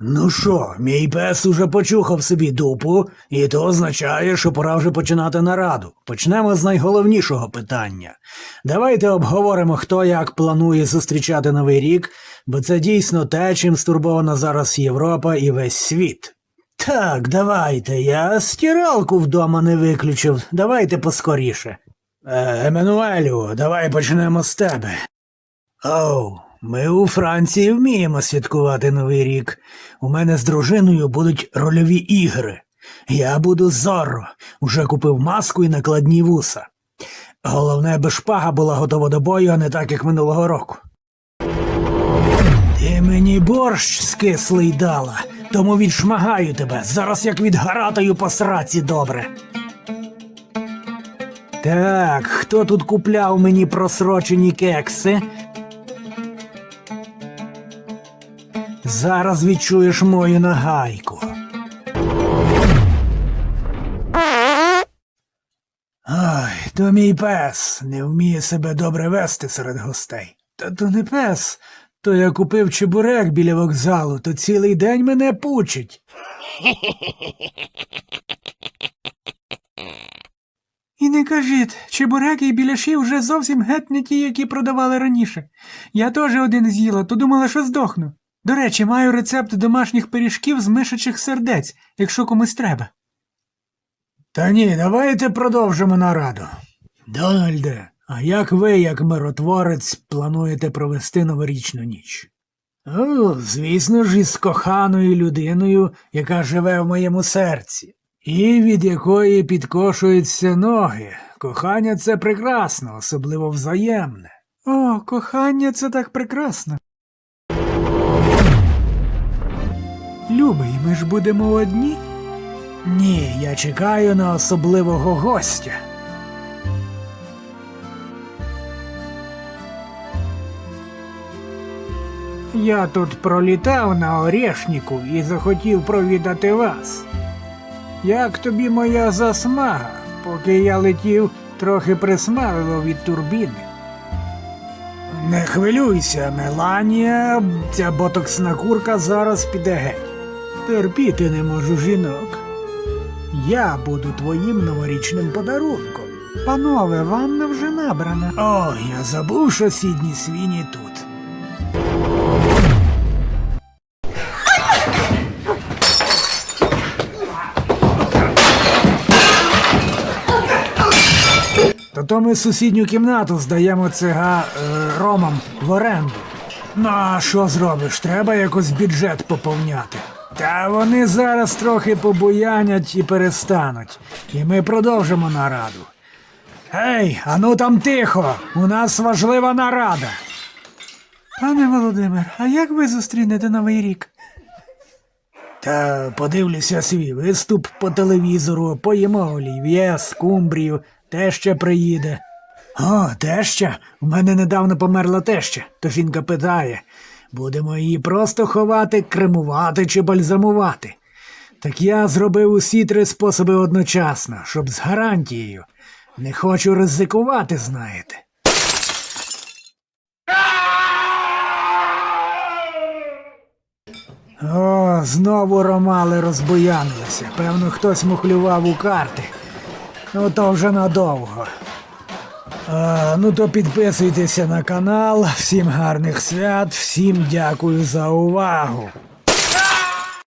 Ну що, мій пес уже почухав собі дупу, і то означає, що пора вже починати нараду. Почнемо з найголовнішого питання. Давайте обговоримо, хто як планує зустрічати новий рік, бо це дійсно те, чим стурбована зараз Європа і весь світ. Так, давайте, я стиралку вдома не виключив. Давайте поскоріше. Е, Еммануелю, давай почнемо з тебе. Оу, ми у Франції вміємо святкувати Новий рік. У мене з дружиною будуть рольові ігри. Я буду Зорро, уже купив маску і накладні вуса. Головне, аби шпага була готова до бою, а не так, як минулого року. Ти мені борщ скислий дала, тому відшмагаю тебе. Зараз як відгаратаю по сраці добре. Так, хто тут купляв мені просрочені кекси? Зараз відчуєш мою нагайку. Ой, то мій пес не вміє себе добре вести серед гостей. Та то не пес. То я купив чебурек біля вокзалу, то цілий день мене пучить. І не кажіть, чебуреки і біляші вже зовсім геть не ті, які продавали раніше. Я теж один з'їла, то думала, що здохну. До речі, маю рецепт домашніх пиріжків з мишачих сердець, якщо комусь треба. Та ні, давайте продовжимо нараду. Дональде, а як ви, як миротворець, плануєте провести новорічну ніч? О, звісно ж, із коханою людиною, яка живе в моєму серці, і від якої підкошуються ноги. Кохання це прекрасно, особливо взаємне. О, кохання, це так прекрасно. Любий, ми ж будемо одні. Ні, я чекаю на особливого гостя. Я тут пролітав на Орешніку і захотів провідати вас. Як тобі моя засмага, поки я летів, трохи присмалило від турбіни. Не хвилюйся, Меланія, ця ботоксна курка зараз піде геть. Терпіти не можу жінок. Я буду твоїм новорічним подарунком. Панове, ванна вже набрана. О, я забув, що сідні свині тут. То то ми сусідню кімнату здаємо цига е, ромам в оренду. Ну а що зробиш? Треба якось бюджет поповняти. Та вони зараз трохи побуянять і перестануть. І ми продовжимо нараду. Гей, ану там тихо! У нас важлива нарада. Пане Володимир, а як ви зустрінете новий рік? Та подивлюся свій виступ по телевізору, поїмо олів'є, скумбрію, теща приїде. О, теща? У мене недавно померла теща, то жінка питає. Будемо її просто ховати, кремувати чи бальзамувати. Так я зробив усі три способи одночасно, щоб з гарантією. Не хочу ризикувати, знаєте. О, знову ромали розбуянилися. Певно, хтось мухлював у карти. Ну, то вже надовго. А, ну то підписуйтеся на канал. Всім гарних свят, всім дякую за увагу.